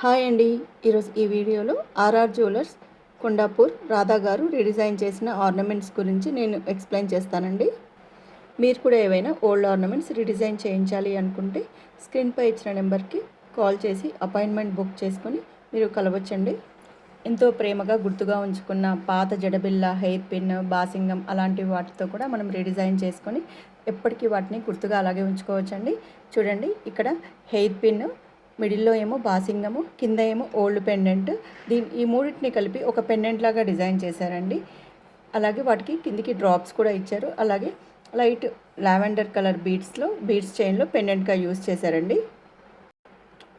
Hi అండి. ఈరోజు ఈ వీడియోలో ఆర్ఆర్ జ్యువెలర్స్ కొండాపూర్ రాధా గారు రీడిజైన్ చేసిన ఆర్నమెంట్స్ గురించి నేను ఎక్స్ప్లెయిన్ చేస్తానండి. మీరు కూడా ఏవైనా ఓల్డ్ ఆర్నమెంట్స్ రీడిజైన్ చేయించాలి అనుకుంటే స్క్రీన్పై ఇచ్చిన నెంబర్కి కాల్ చేసి అపాయింట్మెంట్ బుక్ చేసుకొని మీరు కలవచ్చండి. ఎంతో ప్రేమగా గుర్తుగా ఉంచుకున్న పాత జడబిల్ల హెయిర్ పిన్ బాసింగం అలాంటి వాటితో కూడా మనం రీడిజైన్ చేసుకొని ఎప్పటికీ వాటిని గుర్తుగా అలాగే ఉంచుకోవచ్చండి. చూడండి ఇక్కడ హెయిర్ పిన్ మిడిల్లో ఏమో బాసింగము కింద ఏమో ఓల్డ్ పెండెంట్. దీని ఈ మూడింటిని కలిపి ఒక పెండెంట్ లాగా డిజైన్ చేశారండి. అలాగే వాటికి కిందికి డ్రాప్స్ కూడా ఇచ్చారు. అలాగే లైట్ లావెండర్ కలర్ బీడ్స్లో బీడ్స్ చైన్లో పెండెంట్గా యూజ్ చేశారండి.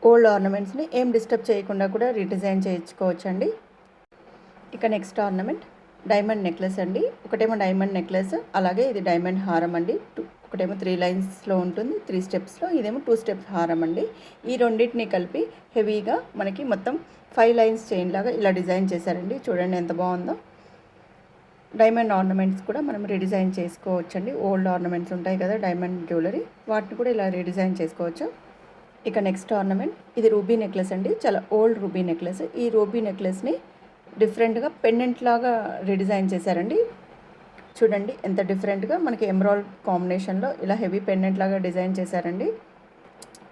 ఓల్డ్ ఆర్నమెంట్స్ని ఏం డిస్టర్బ్ చేయకుండా కూడా రీడిజైన్ చేయించుకోవచ్చండి. ఇక నెక్స్ట్ ఆర్నమెంట్ డైమండ్ నెక్లెస్ అండి. ఒకటేమో డైమండ్ నెక్లెస్ అలాగే ఇది డైమండ్ హారం అండి. టూ ఒకటేమో త్రీ లైన్స్లో ఉంటుంది త్రీ స్టెప్స్లో ఇదేమో టూ స్టెప్స్ హారం అండి. ఈ రెండింటిని కలిపి హెవీగా మనకి మొత్తం ఫైవ్ లైన్స్ చైన్ లాగా ఇలా డిజైన్ చేశారండి. చూడండి ఎంత బాగుందో. డైమండ్ ఆర్నమెంట్స్ కూడా మనం రీడిజైన్ చేసుకోవచ్చండి. ఓల్డ్ ఆర్నమెంట్స్ ఉంటాయి కదా డైమండ్ జ్యువెలరీ. వాటిని కూడా ఇలా రీడిజైన్ చేసుకోవచ్చు. ఇక నెక్స్ట్ ఆర్నమెంట్ ఇది రూబీ నెక్లెస్ అండి. చాలా ఓల్డ్ రూబీ నెక్లెస్. ఈ రూబీ నెక్లెస్ని డిఫరెంట్గా పెండెంట్ లాగా రీడిజైన్ చేశారండి. చూడండి ఎంత డిఫరెంట్గా మనకి ఎమరాల్డ్ కాంబినేషన్లో ఇలా హెవీ పెండెంట్ లాగా డిజైన్ చేశారండి.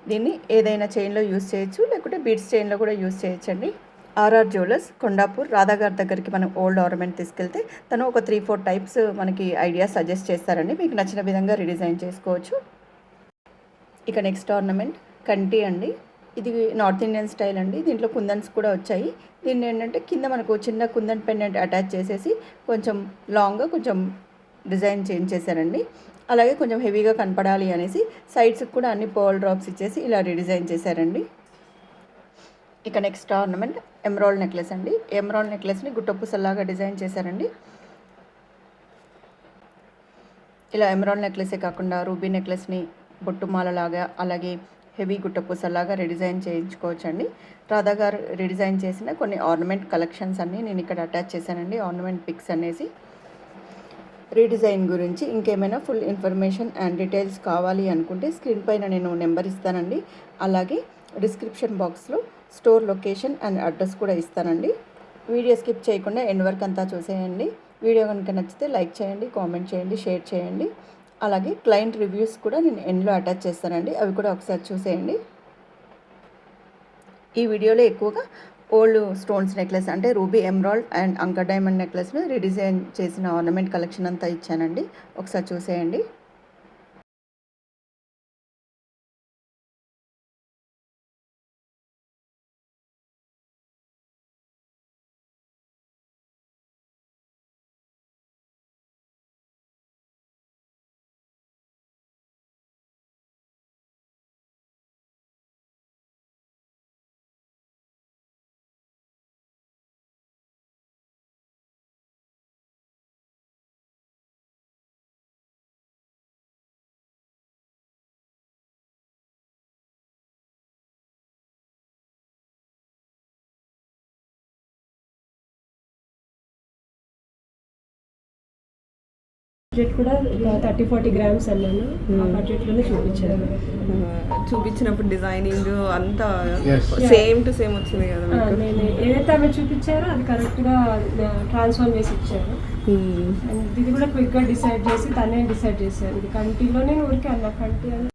దీన్ని ఏదైనా చైన్లో యూస్ చేయొచ్చు లేకుంటే బీడ్స్ చైన్లో కూడా యూస్ చేయొచ్చండి. ఆర్ఆర్ జ్యువెలర్స్ కొండాపూర్ రాధాగారి దగ్గరికి మనం ఓల్డ్ ఆర్నమెంట్ తీసుకెళ్తే తను ఒక త్రీ ఫోర్ టైప్స్ మనకి ఐడియాస్ సజెస్ట్ చేస్తారండి. మీకు నచ్చిన విధంగా రీడిజైన్ చేసుకోవచ్చు. ఇక నెక్స్ట్ ఆర్నమెంట్ కంటి అండి. ఇది నార్త్ ఇండియన్ స్టైల్ అండి. దీంట్లో కుందన్స్ కూడా వచ్చాయి. దీన్ని ఏంటంటే కింద మనకు చిన్న కుందన్ పెండెంట్ అటాచ్ చేసేసి కొంచెం లాంగ్గా కొంచెం డిజైన్ చేంజ్ చేశారండి. అలాగే కొంచెం హెవీగా కనపడాలి అనేసి సైడ్స్కి కూడా అన్ని పర్ల్ డ్రాప్స్ ఇచ్చేసి ఇలా రీడిజైన్ చేశారండి. ఇక నెక్స్ట్ ఆర్నమెంట్ ఎమరాల్డ్ నెక్లెస్ అండి. ఎమరాల్డ్ నెక్లెస్ని గుట్టపుసల్లాగా డిజైన్ చేశారండి. ఇలా ఎమరాల్డ్ నెక్లెసే కాకుండా రూబీ నెక్లెస్ని బొట్టుమాలలాగా అలాగే హెవీ గుట్టపూసలాగా రిడిజైన్ చేయించుకోవచ్చండి. రాధా గారు రిడిజైన్ చేసిన కొన్ని ఆర్నమెంట్ కలెక్షన్స్ అన్నీ నేను ఇక్కడ అటాచ్ చేశానండి. ఆర్నమెంట్ పిక్స్ అనేసి. రీడిజైన్ గురించి ఇంకేమైనా ఫుల్ ఇన్ఫర్మేషన్ అండ్ డీటెయిల్స్ కావాలి అనుకుంటే స్క్రీన్ పైన నేను నెంబర్ ఇస్తానండి. అలాగే డిస్క్రిప్షన్ బాక్స్లో స్టోర్ లొకేషన్ అండ్ అడ్రస్ కూడా ఇస్తానండి. వీడియో స్కిప్ చేయకుండా ఎండ్ వర్క్ అంతా చూసేయండి. వీడియో కనుక నచ్చితే లైక్ చేయండి కామెంట్ చేయండి షేర్ చేయండి. అలాగే క్లయింట్ రివ్యూస్ కూడా నేను ఎండ్లో అటాచ్ చేస్తానండి. అవి కూడా ఒకసారి చూసేయండి. ఈ వీడియోలో ఎక్కువగా ఓల్డ్ స్టోన్స్ నెక్లెస్ అంటే ruby emerald and uncut diamond నెక్లెస్ను redesign చేసిన ఆర్నమెంట్ కలెక్షన్ అంతా ఇచ్చానండి. ఒకసారి చూసేయండి. బడ్జెట్ కూడా థర్టీ ఫార్టీ గ్రామ్స్ అన్నాను. ఆ బడ్జెట్లోనే చూపించాను చూపించినప్పుడు డిజైనింగ్ అంతా. సేమ్ టు సేమ్ వచ్చింది కదా నేను. ఏదైతే ఆమె చూపించారో అది కరెక్ట్గా ట్రాన్స్ఫార్మ్ చేసి ఇచ్చారు. Hmm. ఇది కూడా క్విక్గా డిసైడ్ చేసి తనే డిసైడ్ చేశారు. ఇది కంటిలోనే ఊరికే అన్న కంటి అని